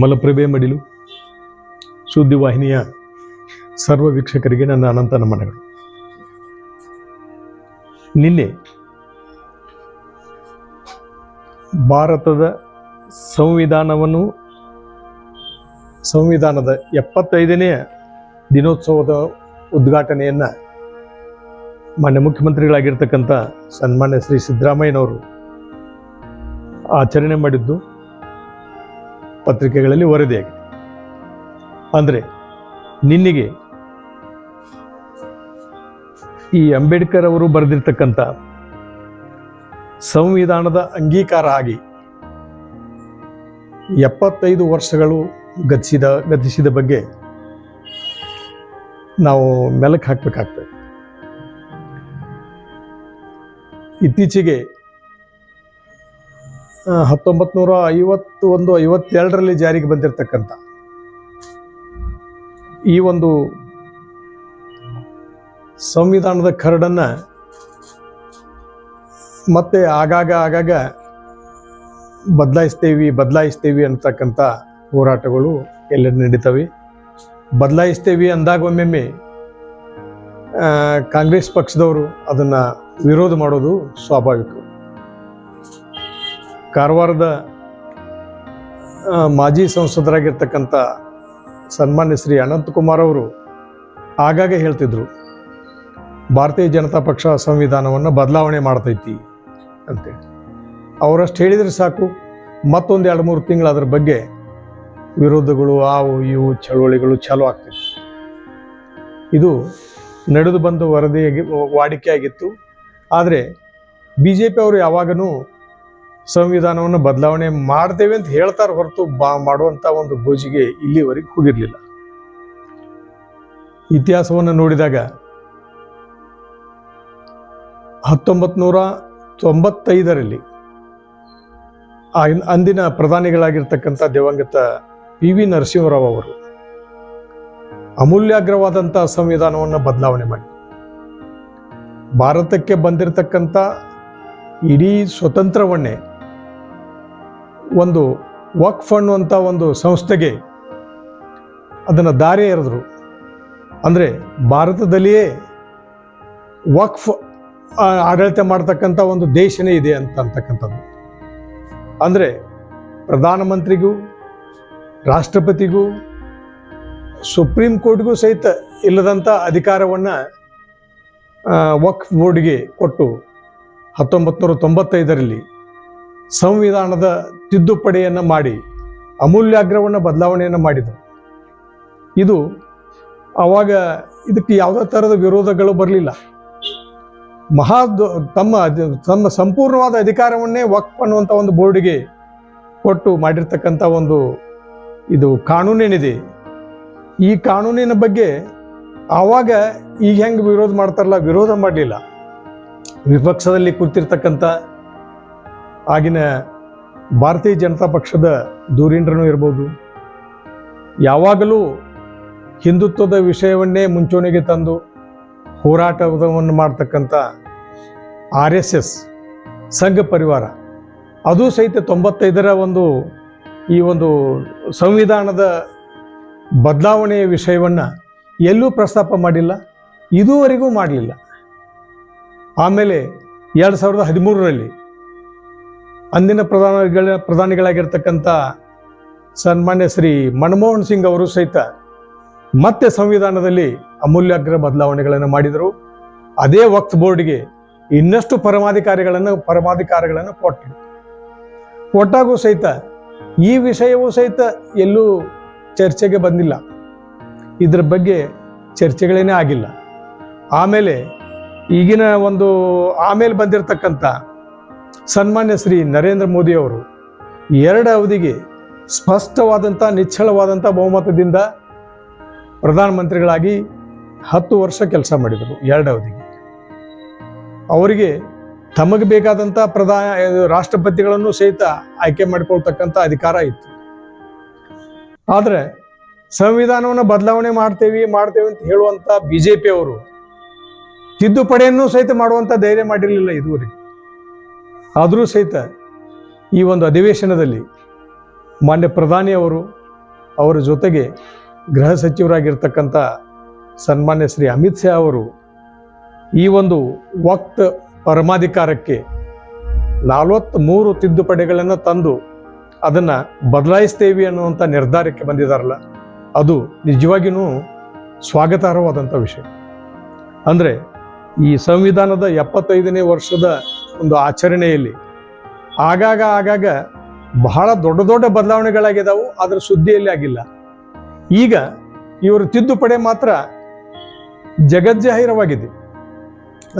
ಮಲಪ್ರಭೆ ಮಡಿಲು. ಸುದ್ದಿವಾಹಿನಿಯ ಸರ್ವ ವೀಕ್ಷಕರಿಗೆ ನನ್ನ ಅನಂತ ನಮನಗಳು ನಿನ್ನೆ ಭಾರತದ ಸಂವಿಧಾನವನ್ನು ಸಂವಿಧಾನದ ಎಪ್ಪತ್ತೈದನೇ ದಿನೋತ್ಸವದ ಉದ್ಘಾಟನೆಯನ್ನು ಮಾನ್ಯ ಮುಖ್ಯಮಂತ್ರಿಗಳಾಗಿರ್ತಕ್ಕಂಥ ಸನ್ಮಾನ್ಯ ಶ್ರೀ ಸಿದ್ದರಾಮಯ್ಯನವರು ಆಚರಣೆ ಮಾಡಿದ್ದು. ಪತ್ರಿಕೆಗಳಲ್ಲಿ ವರದಿಯಾಗಿದೆ. ಅಂದರೆ ನಿನ್ನಿಗೆ ಈ ಅಂಬೇಡ್ಕರ್ ಅವರು ಬರೆದಿರ್ತಕ್ಕಂಥ ಸಂವಿಧಾನದ ಅಂಗೀಕಾರ ಆಗಿ ಎಪ್ಪತ್ತೈದು ವರ್ಷಗಳು ಗತಿಸಿದ ಗತಿಸಿದ ಬಗ್ಗೆ ನಾವು ಮೆಲಕ್ಕೆ ಹಾಕಬೇಕಾಗ್ತದೆ. ಇತ್ತೀಚೆಗೆ ಹತ್ತೊಂಬತ್ತು ನೂರ ಐವತ್ತು ಒಂದು, ಐವತ್ತೆರಡರಲ್ಲಿ ಜಾರಿಗೆ ಬಂದಿರತಕ್ಕಂಥ ಈ ಒಂದು ಸಂವಿಧಾನದ ಕರಡನ್ನು ಮತ್ತೆ ಆಗಾಗ ಆಗಾಗ ಬದಲಾಯಿಸ್ತೇವಿ ಬದಲಾಯಿಸ್ತೇವಿ ಅಂತಕ್ಕಂಥ ಹೋರಾಟಗಳು ಎಲ್ಲ ನಡೀತವೆ? ಬದಲಾಯಿಸ್ತೇವಿ ಅಂದಾಗ ಒಮ್ಮೆಮ್ಮೆ ಕಾಂಗ್ರೆಸ್ ಪಕ್ಷದವರು ಅದನ್ನು ವಿರೋಧ ಮಾಡೋದು ಸ್ವಾಭಾವಿಕ. ಕಾರವಾರದ ಮಾಜಿ ಸಂಸದರಾಗಿರ್ತಕ್ಕಂಥ ಸನ್ಮಾನ್ಯ ಶ್ರೀ ಅನಂತಕುಮಾರ್ ಅವರು ಆಗಾಗ ಹೇಳ್ತಿದ್ರು, ಭಾರತೀಯ ಜನತಾ ಪಕ್ಷ ಸಂವಿಧಾನವನ್ನು ಬದಲಾವಣೆ ಮಾಡ್ತೈತಿ ಅಂತೇಳಿ. ಅವರಷ್ಟು ಹೇಳಿದರೆ ಸಾಕು, ಮತ್ತೊಂದು ಎರಡು ಮೂರು ತಿಂಗಳು ಅದ್ರ ಬಗ್ಗೆ ವಿರೋಧಗಳು ಆವು ಇವು ಚಳುವಳಿಗಳು ಚಾಲೂ ಆಗ್ತಿತ್ತು ಇದು ನಡೆದು ಬಂದ ವರದಿಯಾಗಿ, ವಾಡಿಕೆ ಆಗಿತ್ತು. ಆದರೆ ಬಿ ಜೆ ಪಿ ಅವರು ಯಾವಾಗನೂ ಸಂವಿಧಾನವನ್ನು ಬದಲಾವಣೆ ಮಾಡ್ತೇವೆ ಅಂತ ಹೇಳ್ತಾರೆ ಹೊರತು ಬಾ ಮಾಡುವಂಥ ಒಂದು ಗೋಜಿಗೆ ಇಲ್ಲಿವರೆಗೆ ಹೋಗಿರಲಿಲ್ಲ. ಇತಿಹಾಸವನ್ನು ನೋಡಿದಾಗ ಹತ್ತೊಂಬತ್ತು ನೂರ ತೊಂಬತ್ತೈದರಲ್ಲಿ ಅಂದಿನ ಪ್ರಧಾನಿಗಳಾಗಿರ್ತಕ್ಕಂಥ ದಿವಂಗತ ಪಿ ವಿ ನರಸಿಂಹರಾವ್ ಅವರು ಅಮೂಲ್ಯಾಗ್ರವಾದಂಥ ಸಂವಿಧಾನವನ್ನು ಬದಲಾವಣೆ ಮಾಡಿ. ಭಾರತಕ್ಕೆ ಬಂದಿರತಕ್ಕಂಥ ಇಡೀ ಸ್ವತಂತ್ರವನ್ನೇ ಒಂದು ವಕ್ಫ್ ಅನ್ನುವಂಥ ಒಂದು ಸಂಸ್ಥೆಗೆ ಅದನ್ನು ದಾರಿ ಎರೆದರು. ಅಂದರೆ ಭಾರತದಲ್ಲಿಯೇ ವಕ್ಫ್ ಆಡಳಿತ ಮಾಡ್ತಕ್ಕಂಥ ಒಂದು ದೇಶನೇ ಇದೆ ಅಂತ ಅಂತಕ್ಕಂಥದ್ದು. ಅಂದರೆ ಪ್ರಧಾನಮಂತ್ರಿಗೂ, ರಾಷ್ಟ್ರಪತಿಗೂ, ಸುಪ್ರೀಂ ಕೋರ್ಟ್ಗೂ ಸಹಿತ ಇಲ್ಲದಂಥ ಅಧಿಕಾರವನ್ನು ವಕ್ಫ್ ಬೋರ್ಡ್ಗೆ ಕೊಟ್ಟು ಹತ್ತೊಂಬತ್ತು ನೂರ ತೊಂಬತ್ತೈದರಲ್ಲಿ ಸಂವಿಧಾನದ ತಿದ್ದುಪಡಿಯನ್ನು ಮಾಡಿ ಅಮೂಲ್ಯಾಗ್ರವನ್ನು ಬದಲಾವಣೆಯನ್ನು ಮಾಡಿದರು. ಇದು ಆವಾಗ ಇದಕ್ಕೆ ಯಾವುದೇ ಥರದ ವಿರೋಧಗಳು ಬರಲಿಲ್ಲ. ಮಹಾ ತಮ್ಮ ತಮ್ಮ ಸಂಪೂರ್ಣವಾದ ಅಧಿಕಾರವನ್ನೇ ವಕ್ಫ್ ಅನ್ನುವಂಥ ಒಂದು ಬೋರ್ಡಿಗೆ ಕೊಟ್ಟು ಮಾಡಿರ್ತಕ್ಕಂಥ ಒಂದು ಇದು ಕಾನೂನೇನಿದೆ. ಈ ಕಾನೂನಿನ ಬಗ್ಗೆ ಆವಾಗ ಈಗ ಹೆಂಗೆ ವಿರೋಧ ಮಾಡ್ತಾರಲ್ಲ, ವಿರೋಧ ಮಾಡಲಿಲ್ಲ. ವಿಪಕ್ಷದಲ್ಲಿ ಕೂತಿರ್ತಕ್ಕಂಥ ಆಗಿನ ಭಾರತೀಯ ಜನತಾ ಪಕ್ಷದ ದೂರೀಂದ್ರನು ಇರ್ಬೋದು. ಯಾವಾಗಲೂ ಹಿಂದುತ್ವದ ವಿಷಯವನ್ನೇ ಮುಂಚೂಣಿಗೆ ತಂದು ಹೋರಾಟವನ್ನು ಮಾಡ್ತಕ್ಕಂಥ ಆರ್ ಎಸ್ ಎಸ್ ಸಂಘ ಪರಿವಾರ. ಅದು ಸಹಿತ ತೊಂಬತ್ತೈದರ ಒಂದು ಈ ಒಂದು ಸಂವಿಧಾನದ ಬದಲಾವಣೆಯ ವಿಷಯವನ್ನು ಎಲ್ಲೂ ಪ್ರಸ್ತಾಪ ಮಾಡಿಲ್ಲ, ಇದುವರೆಗೂ ಮಾಡಲಿಲ್ಲ. ಆಮೇಲೆ ಎರಡು ಸಾವಿರದ ಹದಿಮೂರರಲ್ಲಿ ಅಂದಿನ ಪ್ರಧಾನಿಗಳ ಪ್ರಧಾನಿಗಳಾಗಿರ್ತಕ್ಕಂಥ ಸನ್ಮಾನ್ಯ ಶ್ರೀ ಮನಮೋಹನ್ ಸಿಂಗ್ ಅವರು ಸಹಿತ ಮತ್ತೆ ಸಂವಿಧಾನದಲ್ಲಿ ಅಮೂಲ್ಯಾಗ್ರ ಬದಲಾವಣೆಗಳನ್ನು ಮಾಡಿದರು. ಅದೇ ವಕ್ತ್ ಬೋರ್ಡ್ಗೆ ಇನ್ನಷ್ಟು ಪರಮಾಧಿಕಾರಿಗಳನ್ನು, ಪರಮಾಧಿಕಾರಗಳನ್ನು ಕೊಟ್ಟರು ಒಟ್ಟಾಗೂ ಸಹಿತ ಈ ವಿಷಯವೂ ಸಹಿತ ಎಲ್ಲೂ ಚರ್ಚೆಗೆ ಬಂದಿಲ್ಲ. ಇದರ ಬಗ್ಗೆ ಚರ್ಚೆಗಳೇನೇ ಆಗಿಲ್ಲ. ಆಮೇಲೆ ಈಗಿನ ಒಂದು ಆಮೇಲೆ ಬಂದಿರತಕ್ಕಂಥ ಸನ್ಮಾನ್ಯ ಶ್ರೀ ನರೇಂದ್ರ ಮೋದಿ ಅವರು ಎರಡು ಅವಧಿಗೆ ಸ್ಪಷ್ಟವಾದಂಥ, ನಿಚ್ಚಳವಾದಂಥ ಬಹುಮತದಿಂದ ಪ್ರಧಾನಮಂತ್ರಿಗಳಾಗಿ ಹತ್ತು ವರ್ಷ ಕೆಲಸ ಮಾಡಿದರು ಎರಡು ಅವಧಿಗೆ. ಅವರಿಗೆ ತಮಗೆ ಬೇಕಾದಂಥ ಪ್ರಧಾನ ರಾಷ್ಟ್ರಪತಿಗಳನ್ನು ಸಹಿತ ಆಯ್ಕೆ ಮಾಡಿಕೊಳ್ತಕ್ಕಂಥ ಅಧಿಕಾರ ಇತ್ತು. ಆದರೆ ಸಂವಿಧಾನವನ್ನು ಬದಲಾವಣೆ ಮಾಡ್ತೇವೆ ಮಾಡ್ತೇವೆ ಅಂತ ಹೇಳುವಂಥ ಬಿ ಜೆ ಪಿ ಅವರು ತಿದ್ದುಪಡಿಯನ್ನು ಸಹಿತ ಮಾಡುವಂಥ ಧೈರ್ಯ ಮಾಡಿರಲಿಲ್ಲ ಇದುವರೆಗೆ. ಆದರೂ ಸಹಿತ ಈ ಒಂದು ಅಧಿವೇಶನದಲ್ಲಿ ಮಾನ್ಯ ಪ್ರಧಾನಿಯವರು ಅವರ ಜೊತೆಗೆ ಗೃಹ ಸಚಿವರಾಗಿರ್ತಕ್ಕಂಥ ಸನ್ಮಾನ್ಯ ಶ್ರೀ ಅಮಿತ್ ಶಾ ಅವರು ಈ ಒಂದು ವಕ್ತ ಪರಮಾಧಿಕಾರಕ್ಕೆ ನಲವತ್ತ್ಮೂರು ತಿದ್ದುಪಡಿಗಳನ್ನು ತಂದು ಅದನ್ನು ಬದಲಾಯಿಸ್ತೇವೆ ಅನ್ನುವಂಥ ನಿರ್ಧಾರಕ್ಕೆ ಬಂದಿದ್ದಾರಲ್ಲ, ಅದು ನಿಜವಾಗಿಯೂ ಸ್ವಾಗತಾರ್ಹವಾದಂಥ ವಿಷಯ. ಅಂದರೆ ಈ ಸಂವಿಧಾನದ ಎಪ್ಪತ್ತೈದನೇ ವರ್ಷದ ಒಂದು ಆಚರಣೆಯಲ್ಲಿ ಆಗಾಗ ಆಗಾಗ ಬಹಳ ದೊಡ್ಡ ದೊಡ್ಡ ಬದಲಾವಣೆಗಳಾಗಿದ್ದಾವೆ ಅದರ ಸುದ್ದಿಯಲ್ಲಿ ಆಗಿಲ್ಲ. ಈಗ ಇವರು ತಿದ್ದುಪಡಿ ಮಾತ್ರ ಜಗಜ್ಜಾಹೀರವಾಗಿದೆ.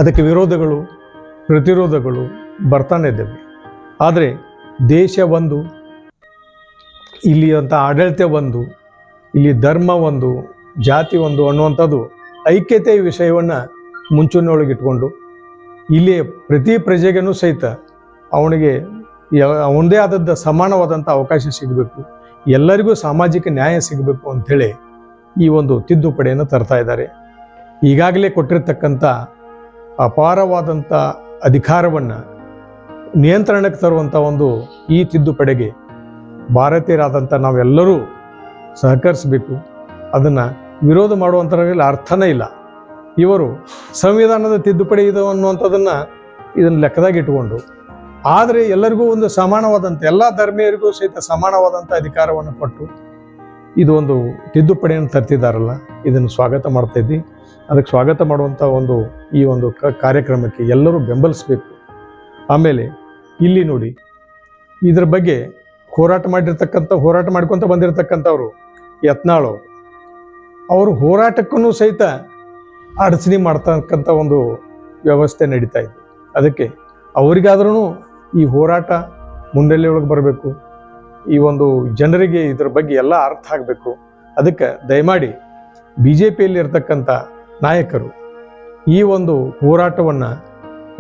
ಅದಕ್ಕೆ ವಿರೋಧಗಳು, ಪ್ರತಿರೋಧಗಳು ಬರ್ತಾನೆ ಇದ್ದಾವೆ. ಆದರೆ ದೇಶ ಒಂದು, ಇಲ್ಲಿಯಂಥ ಆಡಳಿತ ಒಂದು, ಇಲ್ಲಿ ಧರ್ಮ ಒಂದು, ಜಾತಿ ಒಂದು ಅನ್ನುವಂಥದ್ದು ಐಕ್ಯತೆಯ ವಿಷಯವನ್ನು ಮುಂಚೂಣಿಯೊಳಗಿಟ್ಕೊಂಡು ಇಲ್ಲಿ ಪ್ರತಿ ಪ್ರಜೆಗೂ ಸಹಿತ ಅವನಿಗೆ ಅವನದೇ ಆದದ್ದ ಸಮಾನವಾದಂಥ ಅವಕಾಶ ಸಿಗಬೇಕು. ಎಲ್ಲರಿಗೂ ಸಾಮಾಜಿಕ ನ್ಯಾಯ ಸಿಗಬೇಕು ಅಂಥೇಳಿ ಈ ಒಂದು ತಿದ್ದುಪಡಿಯನ್ನು ತರ್ತಾ ಇದ್ದಾರೆ. ಈಗಾಗಲೇ ಕೊಟ್ಟಿರ್ತಕ್ಕಂಥ ಅಪಾರವಾದಂಥ ಅಧಿಕಾರವನ್ನು ನಿಯಂತ್ರಣಕ್ಕೆ ತರುವಂಥ ಒಂದು ಈ ತಿದ್ದುಪಡೆಗೆ ಭಾರತೀಯರಾದಂಥ ನಾವೆಲ್ಲರೂ ಸಹಕರಿಸಬೇಕು. ಅದನ್ನು ವಿರೋಧ ಮಾಡುವಂಥದ್ರಲ್ಲಿ ಅರ್ಥನೇ ಇಲ್ಲ. ಇವರು ಸಂವಿಧಾನದ ತಿದ್ದುಪಡಿ ಇದು ಅನ್ನುವಂಥದ್ದನ್ನು ಇದನ್ನು ಲೆಕ್ಕದಾಗ ಇಟ್ಟುಕೊಂಡು. ಆದರೆ ಎಲ್ಲರಿಗೂ ಒಂದು ಸಮಾನವಾದಂಥ ಎಲ್ಲ ಧರ್ಮೀಯರಿಗೂ ಸಹಿತ ಸಮಾನವಾದಂಥ ಅಧಿಕಾರವನ್ನು ಕೊಟ್ಟು ಇದು ಒಂದು ತಿದ್ದುಪಡಿಯನ್ನು ತರ್ತಿದ್ದಾರಲ್ಲ ಇದನ್ನು ಸ್ವಾಗತ ಮಾಡ್ತಾ ಇದ್ದಿ. ಅದಕ್ಕೆ ಸ್ವಾಗತ ಮಾಡುವಂಥ ಒಂದು ಈ ಒಂದು ಕಾರ್ಯಕ್ರಮಕ್ಕೆ ಎಲ್ಲರೂ ಬೆಂಬಲಿಸಬೇಕು. ಆಮೇಲೆ ಇಲ್ಲಿ ನೋಡಿ, ಇದರ ಬಗ್ಗೆ ಹೋರಾಟ ಮಾಡಿರ್ತಕ್ಕಂಥ, ಹೋರಾಟ ಮಾಡ್ಕೊತ ಬಂದಿರತಕ್ಕಂಥವ್ರು ಯತ್ನಾಳು ಅವರು ಹೋರಾಟಕ್ಕೂ ಸಹಿತ ಅಡಚಣೆ ಮಾಡ್ತಕ್ಕಂಥ ಒಂದು ವ್ಯವಸ್ಥೆ ನಡೀತಾ ಇದೆ ಅದಕ್ಕೆ ಅವರಿಗಾದ್ರೂ ಈ ಹೋರಾಟ ಒಳಗೆ ಬರಬೇಕು. ಈ ಒಂದು ಜನರಿಗೆ ಇದ್ರ ಬಗ್ಗೆ ಎಲ್ಲ ಅರ್ಥ ಆಗಬೇಕು. ಅದಕ್ಕೆ ದಯಮಾಡಿ ಬಿ ಜೆ ಪಿಯಲ್ಲಿ ಇರ್ತಕ್ಕಂಥ ನಾಯಕರು ಈ ಒಂದು ಹೋರಾಟವನ್ನು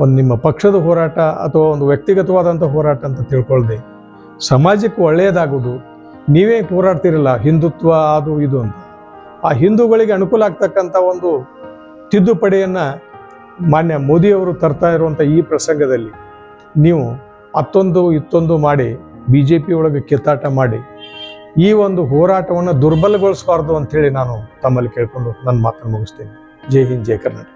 ಒಂದು ನಿಮ್ಮ ಪಕ್ಷದ ಹೋರಾಟ ಅಥವಾ ಒಂದು ವ್ಯಕ್ತಿಗತವಾದಂಥ ಹೋರಾಟ ಅಂತ ತಿಳ್ಕೊಳ್ದೆ. ಸಮಾಜಕ್ಕೆ ಒಳ್ಳೆಯದಾಗೋದು ನೀವೇ ಹೋರಾಡ್ತಿರಲ್ಲ, ಹಿಂದುತ್ವ ಅದು ಇದು ಅಂತ. ಆ ಹಿಂದೂಗಳಿಗೆ ಅನುಕೂಲ ಆಗ್ತಕ್ಕಂಥ ಒಂದು ತಿದ್ದುಪಡಿಯನ್ನು ಮಾನ್ಯ ಮೋದಿಯವರು ತರ್ತಾ ಇರುವಂಥ ಈ ಪ್ರಸಂಗದಲ್ಲಿ ನೀವು ಅತ್ತೊಂದು ಇತ್ತೊಂದು ಮಾಡಿ ಬಿ ಜೆ ಪಿ ಒಳಗೆ ಕಿತ್ತಾಟ ಮಾಡಿ ಈ ಒಂದು ಹೋರಾಟವನ್ನು ದುರ್ಬಲಗೊಳಿಸಬಾರ್ದು ಅಂಥೇಳಿ ನಾನು ತಮ್ಮಲ್ಲಿ ಕೇಳಿಕೊಂಡು ನನ್ನ ಮಾತನ್ನು ಮುಗಿಸ್ತೀನಿ. ಜೈ ಹಿಂದ್, ಜೈ ಕರ್ನಾಟಕ.